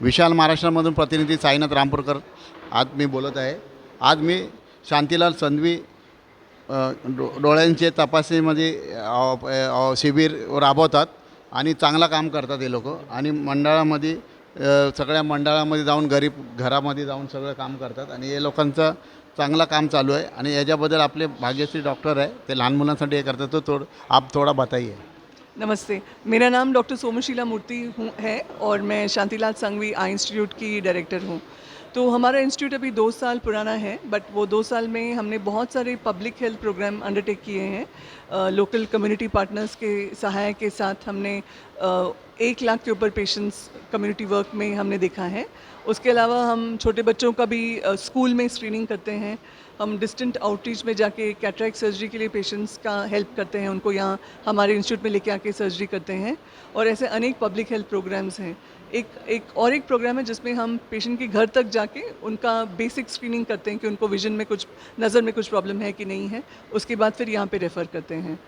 विशाल महाराष्ट्रामधून प्रतिनिधी साईनाथ रामपूरकर. आज मी बोलत आहे. आज मी शांतीलाल संधवी डो डोळ्यांचे तपासणीमध्ये शिबिर राबवतात आणि चांगलं काम करतात हे लोक. आणि मंडळामध्ये सगळ्या मंडळामध्ये जाऊन गरीब घरामध्ये जाऊन सगळं काम करतात. आणि हे लोकांचं चांगलं काम चालू आहे. आणि याच्याबद्दल आपले भाग्यश्री डॉक्टर आहे. ते लहान मुलांसाठी हे करतात. तो थोडं आप थोडा बताई आहे नमस्ते। मेरा नाम डॉक्टर सोमशीला मूर्ति हूँ, है और मैं शांतिलाल संघवी आई इंस्टीट्यूट की डायरेक्टर हूँ। तो हमारा इंस्टीट्यूट अभी दो साल पुराना है, बट वो दो साल में हमने बहुत सारे पब्लिक हेल्थ प्रोग्राम अंडरटेक किए हैं। लोकल कम्युनिटी पार्टनर्स के सहायक के साथ हमने एक लाख के ऊपर पेशेंट्स कम्युनिटी वर्क में हमने देखा है। उसके अलावा हम छोटे बच्चों का भी स्कूल में स्क्रीनिंग करते हैं। हम डिस्टेंट आउटरीच में जाके कैटरैक्ट सर्जरी के लिए पेशेंट्स का हेल्प करते हैं। उनको यहाँ हमारे इंस्टीट्यूट में लेके आके सर्जरी करते हैं। और ऐसे अनेक पब्लिक हेल्थ प्रोग्राम्स हैं। एक एक और एक प्रोग्राम है जिसमें हम पेशेंट के घर तक जाके उनका बेसिक स्क्रीनिंग करते हैं कि उनको विजन में कुछ, नज़र में कुछ प्रॉब्लम है कि नहीं है। उसके बाद फिर यहाँ पे रेफ़र करते हैं।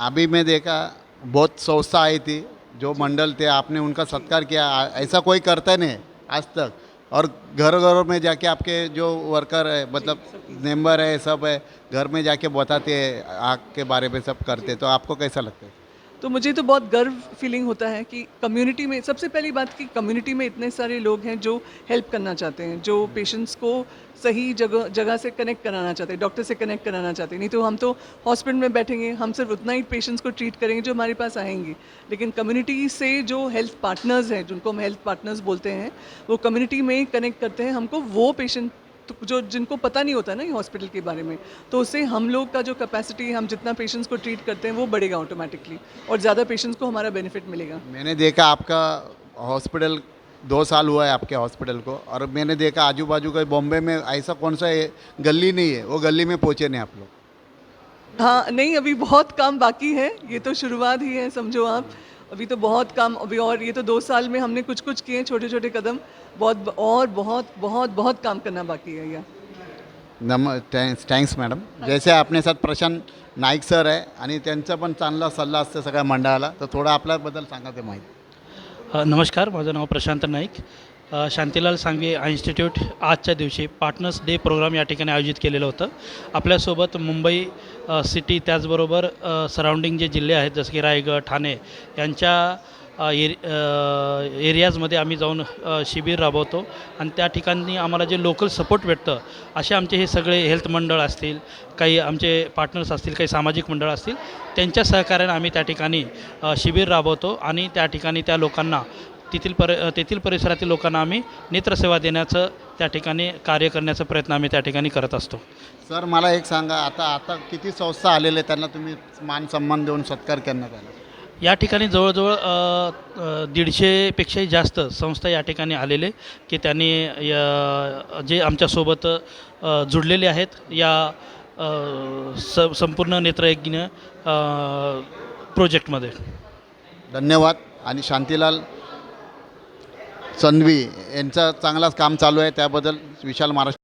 अभी मैं देखा, बहुत संस्था आई थी। जो मंडल थे, आपने उनका सत्कार किया। ऐसा कोई करता नहीं आज तक। और घर घरों में जाके आपके जो वर्कर है मतलब मेंबर है, सब है, घर में जाके बताते हैं आग के बारे में सब करते तो आपको कैसा लगता है? तो मुझे तो बहुत गर्व फीलिंग होता है कि कम्युनिटी में, सबसे पहली बात कि कम्युनिटी में इतने सारे लोग हैं जो हेल्प करना चाहते हैं, जो पेशेंट्स को सही जगह जगह से कनेक्ट कराना चाहते हैं डॉक्टर से कनेक्ट कराना चाहते हैं। नहीं तो हम तो हॉस्पिटल में बैठेंगे, हम सिर्फ़ उतना ही पेशेंट्स को ट्रीट करेंगे जो हमारे पास आएँगे। लेकिन कम्युनिटी से जो हेल्थ पार्टनर्स हैं, जिनको हम हेल्थ पार्टनर्स बोलते हैं, वो कम्युनिटी में कनेक्ट करते हैं, हमको वो पेशेंट तो जो जिनको पता नहीं होता ना ये हॉस्पिटल के बारे में तो उससे हम लोग का जो कैपेसिटी हम जितना पेशेंट्स को ट्रीट करते हैं वो बढ़ेगा ऑटोमेटिकली और ज़्यादा पेशेंट्स को हमारा बेनिफिट मिलेगा। मैंने देखा आपका हॉस्पिटल दो साल हुआ है आपके हॉस्पिटल को और मैंने देखा आजू बाजू का बॉम्बे में ऐसा कौन सा गली नहीं है वो गली में पहुँचे नहीं आप लोग। हाँ नहीं अभी बहुत काम बाकी है ये तो शुरुआत ही है समझो आप। अभी तो बहुत कम अभी और ये तो दो साल में हमने कुछ कुछ किए छोटे छोटे कदम। बहुत और बहुत बहुत बहुत काम करना बाकी है यह नम थँक्स थँक्स मॅडम जैसे आपने साथ प्रशांत नाइक सर है आणि त्यांचा पण चांगला सल्ला असतो सगळ्या मंडळाला तर थोडा आपल्याबद्दल सांगा ते माहिती. नमस्कार मज़ा नाव प्रशांत नाईक. अ, शांतीलाल सांगवी इन्स्टिट्यूट आजच्या दिवशी पार्टनर्स डे प्रोग्राम या ठिकाणी आयोजित केलेलं होतं. आपल्यासोबत मुंबई सिटी त्याचबरोबर सराउंडिंग जे जिल्हे आहेत जसं की रायगड ठाणे यांच्या एरि एरियाजमध्ये आम्ही जाऊन शिबिर राबवतो. आणि त्या ठिकाणी आम्हाला जे लोकल सपोर्ट भेटतं असे आमचे हे सगळे हेल्थ मंडळ असतील काही आमचे पार्टनर्स असतील काही सामाजिक मंडळ असतील त्यांच्या सहकार्याने आम्ही त्या ठिकाणी शिबिर राबवतो. आणि त्या ठिकाणी त्या लोकांना तेथील परि तेथील परिसरातील लोकांना आम्ही नेत्रसेवा देण्याचं त्या ठिकाणी कार्य करण्याचा प्रयत्न आम्ही त्या ठिकाणी करत असतो. सर मला एक सांगा आता आता किती संस्था आलेले आहेत, त्यांना तुम्ही मान सन्मान देऊन सत्कार करण्यात आला? या ठिकाणी जवळजवळ अ, अ, दीडशेपेक्षाही जास्त संस्था या ठिकाणी आलेले की त्यांनी या जे आमच्यासोबत अ, जुडलेले आहेत या अ, स संपूर्ण नेत्रयज्ञ अ, प्रोजेक्टमध्ये. धन्यवाद आणि शांतीलाल. संधवी यांचा चांगलाच काम चालू आहे. त्याबद्दल विशाल महाराष्ट्र